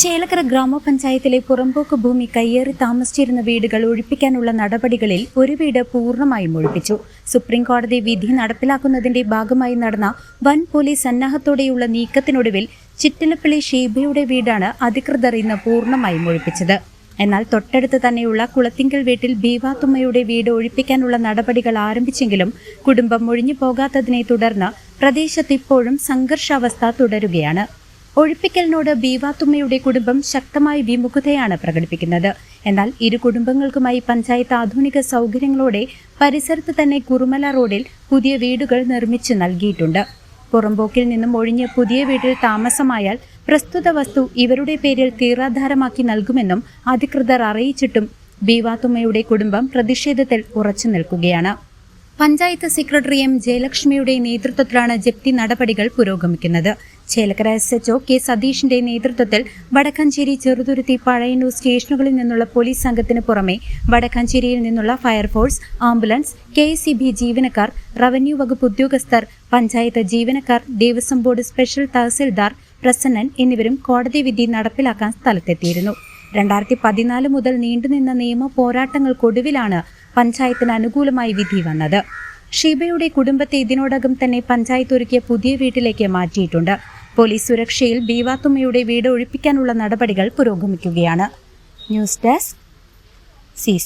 Chelakkara ഗ്രാമപഞ്ചായത്തിലെ പുറമ്പോക്ക് ഭൂമി കയ്യേറി താമസിച്ചിരുന്ന വീടുകൾ ഒഴിപ്പിക്കാനുള്ള നടപടികളിൽ ഒരു വീട് പൂർണമായും ഒഴിപ്പിച്ചു. സുപ്രീം കോടതി വിധി നടപ്പിലാക്കുന്നതിന്റെ ഭാഗമായി നടന്ന വൻ പോലീസ് സന്നാഹത്തോടെയുള്ള നീക്കത്തിനൊടുവിൽ ചിറ്റലപ്പള്ളി ഷീബയുടെ വീടാണ് അധികൃതർ ഇന്ന് പൂർണമായും ഒഴിപ്പിച്ചത്. എന്നാൽ തൊട്ടടുത്ത് തന്നെയുള്ള കുളത്തിങ്കൽ വീട്ടിൽ ബീവാത്തുമ്മയുടെ വീട് ഒഴിപ്പിക്കാനുള്ള നടപടികൾ ആരംഭിച്ചെങ്കിലും കുടുംബം ഒഴിഞ്ഞു പോകാത്തതിനെ തുടർന്ന് പ്രദേശത്ത് ഇപ്പോഴും സംഘർഷാവസ്ഥ തുടരുകയാണ്. ഒഴിപ്പിക്കലിനോട് ബീവാത്തുമ്മയുടെ കുടുംബം ശക്തമായ വിമുഖതയാണ് പ്രകടിപ്പിക്കുന്നത്. എന്നാൽ ഇരു കുടുംബങ്ങൾക്കുമായി പഞ്ചായത്ത് ആധുനിക സൗകര്യങ്ങളോടെ പരിസരത്ത് തന്നെ കുറുമല റോഡിൽ പുതിയ വീടുകൾ നിർമ്മിച്ചു നൽകിയിട്ടുണ്ട്. പുറമ്പോക്കിൽ നിന്നും ഒഴിഞ്ഞ് പുതിയ വീട്ടിൽ താമസമായാൽ പ്രസ്തുത വസ്തു ഇവരുടെ പേരിൽ തീറാധാരമാക്കി നൽകുമെന്നും അധികൃതർ അറിയിച്ചിട്ടും ബീവാത്തുമ്മയുടെ കുടുംബം പ്രതിഷേധത്തിൽ ഉറച്ചു നിൽക്കുകയാണ്. പഞ്ചായത്ത് സെക്രട്ടറി എം ജയലക്ഷ്മിയുടെ നേതൃത്വത്തിലാണ് ജപ്തി നടപടികൾ പുരോഗമിക്കുന്നത്. Chelakkara S H O K സതീഷിന്റെ നേതൃത്വത്തിൽ വടക്കാഞ്ചേരി ചെറുതുരുത്തി പഴയന്നൂർ സ്റ്റേഷനുകളിൽ നിന്നുള്ള പോലീസ് സംഘത്തിന് പുറമെ വടക്കാഞ്ചേരിയിൽ നിന്നുള്ള fire force ambulance K S ജീവനക്കാർ റവന്യൂ വകുപ്പ് ഉദ്യോഗസ്ഥർ പഞ്ചായത്ത് ജീവനക്കാർ ദേവസ്വം ബോർഡ് സ്പെഷ്യൽ തഹസിൽദാർ പ്രസന്നൻ എന്നിവരും കോടതി വിധി നടപ്പിലാക്കാൻ സ്ഥലത്തെത്തിയിരുന്നു. രണ്ടായിരത്തി പതിനാല് മുതൽ നീണ്ടുനിന്ന നിയമ പോരാട്ടങ്ങൾക്കൊടുവിലാണ് പഞ്ചായത്തിന് അനുകൂലമായി വിധി വന്നത്. ഷീബയുടെ കുടുംബത്തെ ഇതിനോടകം തന്നെ പഞ്ചായത്ത് ഒരുക്കിയ പുതിയ വീട്ടിലേക്ക് മാറ്റിയിട്ടുണ്ട്. പോലീസ് സുരക്ഷയിൽ ബീവാത്തുമ്മയുടെ വീട് ഒഴിപ്പിക്കാനുള്ള നടപടികൾ പുരോഗമിക്കുകയാണ്. News desk C